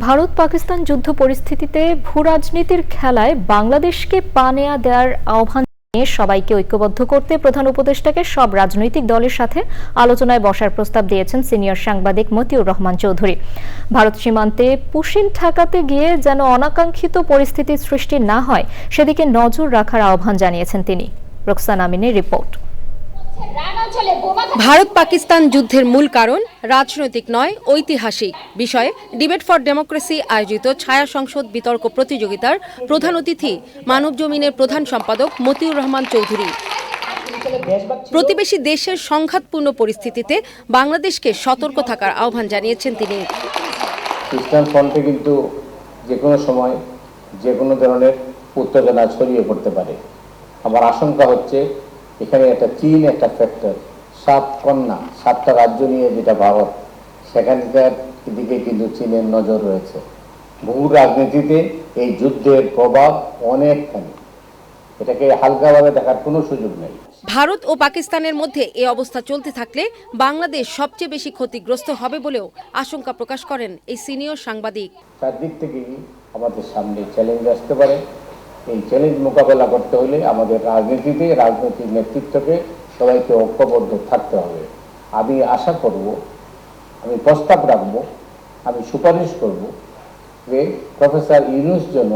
ভারত পাকিস্তান যুদ্ধ পরিস্থিতিতে ভূরাজনীতির খেলায় বাংলাদেশকে পা নেয়া দেওয়ার আহ্বান নিয়ে সবাইকে ঐক্যবদ্ধ করতে প্রধান উপদেষ্টাকে সব রাজনৈতিক দলের সাথে আলোচনায় বসার প্রস্তাব দিয়েছেন সিনিয়র সাংবাদিক মতিউর রহমান চৌধুরী। ভারত সীমান্তে পুশিন ঠাকাতে গিয়ে যেন অনাকাঙ্ক্ষিত পরিস্থিতির সৃষ্টি না হয়, সেদিকে নজর রাখার আহ্বান জানিয়েছেন তিনি। রোকসান আমিনের রিপোর্ট। ভারত পাকিস্তান যুদ্ধের মূল কারণ রাজনৈতিক নয় ঐতিহাসিক বিষয়ে। ডিবেট ফর ডেমোক্রেসি আয়োজিত ছায়া সংসদ বিতর্ক প্রতিযোগিতার প্রধান অতিথি মানব জমিনের প্রধান সম্পাদক মতিউর রহমান চৌধুরী। প্রতিবেশী দেশের সংঘাতপূর্ণ পরিস্থিতিতে বাংলাদেশকে সতর্ক থাকার আহ্বান জানিয়েছেন তিনি। খ্রিস্টান ফ্রন্টে কিন্তু যে কোনো সময় যে কোনো ধরনের উত্তেজনা ছড়িয়ে পড়তে পারে। আমার আশঙ্কা হচ্ছে এখানে একটা চীন একটা ফ্যাক্টর সাত কন্যা সাতটা রাজ্য নিয়ে যেটা ভারত সেখানকার দিকে কিন্তু চীনের নজর রয়েছে। ভূ রাজনীতিতে এই যুদ্ধের প্রভাব অনেকখানি। এটাকে হালকাভাবে দেখার কোনো সুযোগ নেই। ভারত ও পাকিস্তানের মধ্যে এ অবস্থা চলতে থাকলে বাংলাদেশ সবচেয়ে বেশি ক্ষতিগ্রস্ত হবে বলেও আশঙ্কা প্রকাশ করেন এই সিনিয়র সাংবাদিক। চারদিক থেকেই আমাদের সামনে চ্যালেঞ্জ আসতে পারে। এই চ্যালেঞ্জ মোকাবেলা করতে হলে আমাদের রাজনীতিতে, রাজনৈতিক নেতৃত্বকে সবাইকে ঐক্যবদ্ধ থাকতে হবে। আমি আশা করব, আমি প্রস্তাব রাখব, আমি সুপারিশ করব যে প্রফেসর ইউনুস যেন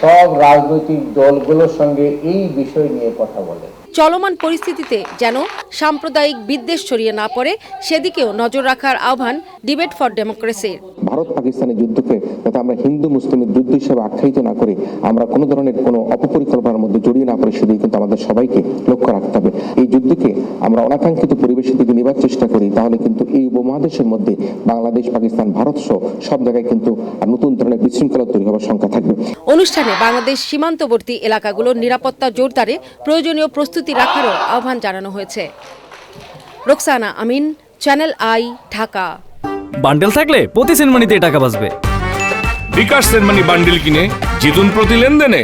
সব রাজনৈতিক দলগুলোর সঙ্গে এই বিষয় নিয়ে কথা বলে। চলমান পরিস্থিতিতে যেন সাম্প্রদায়িক বিদ্বেষ ছড়িয়ে না পড়ে সেদিকেও নজর রাখার আহ্বান ডিবেট ফর ডেমোক্রেসির ভারত পাকিস্তানের যুদ্ধকে যাতে আমরা হিন্দু মুসলিমের যুদ্ধ হিসেবে আখ্যায়িত না করে আমরা কোনো ধরনের কোনো অপপরিকল্পনার মধ্যে জড়িয়ে না পড়ে সেদিকে কিন্তু আমাদের সবাইকে লক্ষ্য রাখতে হবে। এই যুদ্ধকে আমরা অনাকাঙ্ক্ষিত পরিবেশের দিকে নেবার চেষ্টা করি তাহলে কিন্তু এই উপমহাদেশের মধ্যে বাংলাদেশ পাকিস্তান ভারত সহ সব জায়গায় কিন্তু নতুন ধরনের বিশৃঙ্খলা তৈরি হওয়ার সংখ্যা থাকবে। অনুষ্ঠানে বাংলাদেশ সীমান্তবর্তী এলাকাগুলোর নিরাপত্তা জোরদারে প্রয়োজনীয় প্রস্তুতি রাখারও আহ্বান জানানো হয়েছে। Roksana Amin channel I Dhaka. Bundle থাকলে প্রতি সেনমানিতে টাকা বাঁচবে। বিকাশ সেনমানি বান্ডেল কিনে জিতুন প্রতি লেনদেনে।